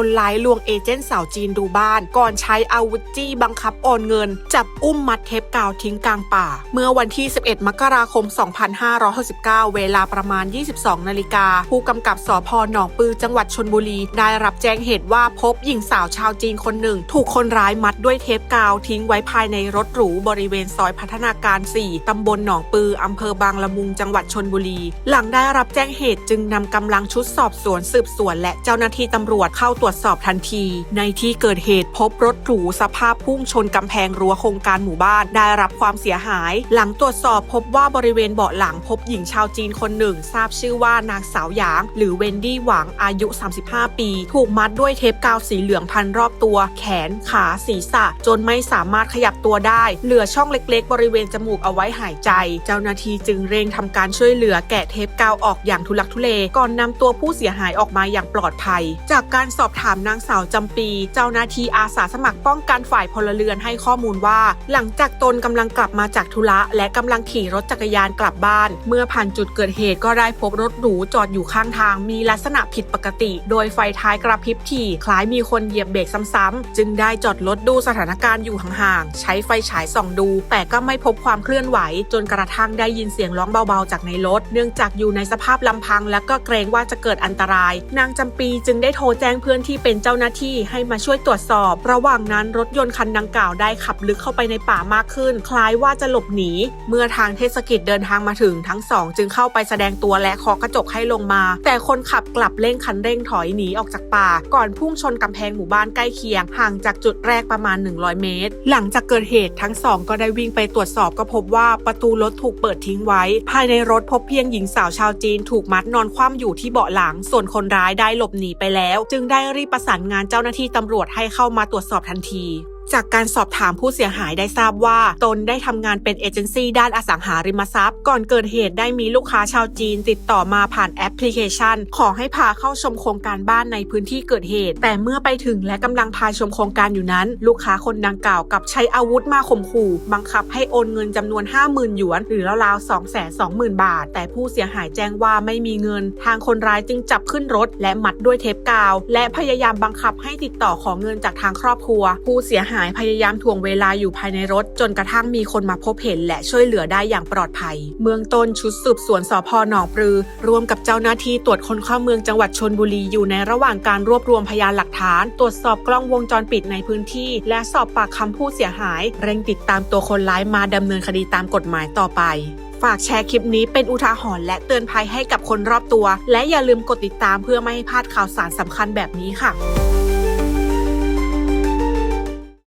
คนร้ายลวงเอเจนต์สาวจีนดูบ้าน ก่อนใช้อาวุธจี้บังคับโอนเงิน จับอุ้มมัดเทปกาวทิ้งกลางป่า เมื่อวันที่ 11 มกราคม 2569 เวลาประมาณ 22 นาฬิกา ผู้กำกับสพหนองปือจังหวัดชนบุรี ได้รับแจ้งเหตุว่าพบหญิงสาวชาวจีนคนหนึ่ง ถูกคนร้ายมัดด้วยเทปกาวทิ้งไว้ภายในรถหรูบริเวณซอยพัฒนาการ 4 ตำบลหนองปืออำเภอบางละมุงจังหวัดชนบุรี หลังได้รับแจ้งเหตุจึงนำกำลังชุดสอบสวนสืบสวนและเจ้าหน้าที่ตำรวจเข้าตรวจสอบทันที ในที่เกิดเหตุพบรถหรูสภาพพุ่งชนกำแพงรั้วโครงการหมู่บ้านได้รับความเสียหาย หลังตรวจสอบพบว่าบริเวณเบาะหลังพบหญิงชาวจีนคนหนึ่ง ทราบชื่อว่านางสาวหยาง หรือเวนดี้หวังอายุ 35 ปี ถูกมัดด้วยเทปกาวสีเหลืองพันรอบตัว แขน ขาศีรษะ จนไม่สามารถขยับตัวได้ เหลือช่องเล็ก ๆ บริเวณจมูกเอาไว้หายใจ เจ้าหน้าที่จึงเร่งทำการช่วยเหลือแกะเทปกาวออกอย่างทุลักทุเลก่อนนำตัวผู้เสียหายออกมาอย่างปลอดภัย จากการสอบถามนางสาวจำปี เจ้าหน้าที่อาสาสมัครป้องกันฝ่ายพลเรือนให้ข้อมูลว่า หลังจากตนกำลังกลับมาจากธุระและกำลังขี่รถจักรยานกลับบ้าน เมื่อผ่านจุดเกิดเหตุก็ได้พบรถหรูจอดอยู่ข้างทางมีลักษณะผิดปกติ โดยไฟท้ายกระพริบถี่คล้ายมีคนเหยียบเบรกซ้ำๆ จึงได้จอดรถดูสถานการณ์อยู่ห่างๆใช้ไฟฉายส่องดู แต่ก็ไม่พบความเคลื่อนไหว จนกระทั่งได้ยินเสียงร้องเบาๆ จากในรถ เนื่องจากอยู่ในสภาพลำพัง และก็เกรงว่าจะเกิดอันตราย นางจำปีจึงได้โทรแจ้งเพื่อนที่เป็นเจ้าหน้าที่ให้มาช่วยตรวจสอบ ระหว่างนั้นรถยนต์คันดังกล่าวได้ขับลึกเข้าไปในป่ามากขึ้น คล้ายว่าจะหลบหนี เมื่อทางเทศกิจเดินทางมาถึงทั้งสองจึงเข้าไปแสดงตัวและเคาะกระจกให้ลงมา แต่คนขับกลับเร่งคันเร่งถอยหนีออกจากป่า ก่อนพุ่งชนกำแพงหมู่บ้านใกล้เคียง ห่างจากจุดแรกประมาณ 100 เมตร หลังจากเกิดเหตุทั้งสองก็ได้วิ่งไปตรวจสอบก็พบว่าประตูรถถูกเปิดทิ้งไว้ ภายในรถพบเพียงหญิงสาวชาวจีน ถูกมัดนอนคว่ำอยู่ที่เบาะหลัง ส่วนคนร้ายได้หลบหนีไปแล้ว จึงได้รีบประสานงานเจ้าหน้าที่ตำรวจให้เข้ามาตรวจสอบทันที จากการสอบถามผู้เสียหายได้ทราบว่าตนได้ทำงานเป็นเอเจนซี่ด้านอสังหาริมทรัพย์ ก่อนเกิดเหตุได้มีลูกค้าชาวจีนติดต่อมาผ่านแอปพลิเคชัน ขอให้พาเข้าชมโครงการบ้านในพื้นที่เกิดเหตุ แต่เมื่อไปถึงและกำลังพาชมโครงการอยู่นั้น ลูกค้าคนดังกล่าวกับใช้อาวุธมาข่มขู่ บังคับให้โอนเงินจำนวน 50,000 หยวน หรือราวๆ220,000 บาท แต่ผู้เสียหายแจ้งว่าไม่มีเงิน ทางคนร้ายจึงจับขึ้นรถ และมัดด้วยเทปกาว และพยายามบังคับให้ติดต่อขอเงินจากทางครอบครัว ผู้เสียหายพยายามทวงเวลาอยู่ภายในรถ จนกระทั่งมีคนมาพบเห็นและช่วยเหลือได้อย่างปลอดภัย เมืองต้นชุดสืบสวนสพหนองปลือ ร่วมกับเจ้าหน้าที่ตรวจคนเข้าเมืองจังหวัดชนบุรีอยู่ในระหว่างการรวบรวมพยานหลักฐาน ตรวจสอบกล้องวงจรปิดในพื้นที่ และสอบปากคำผู้เสียหาย เร่งติดตามตัวคนร้ายมาดำเนินคดีตามกฎหมายต่อไปฝากแชร์คลิปนี้เป็นอุทาหรณ์และเตือนภัยให้กับคนรอบตัว และอย่าลืมกดติดตามเพื่อไม่ให้พลาดข่าวสารสำคัญแบบนี้ค่ะ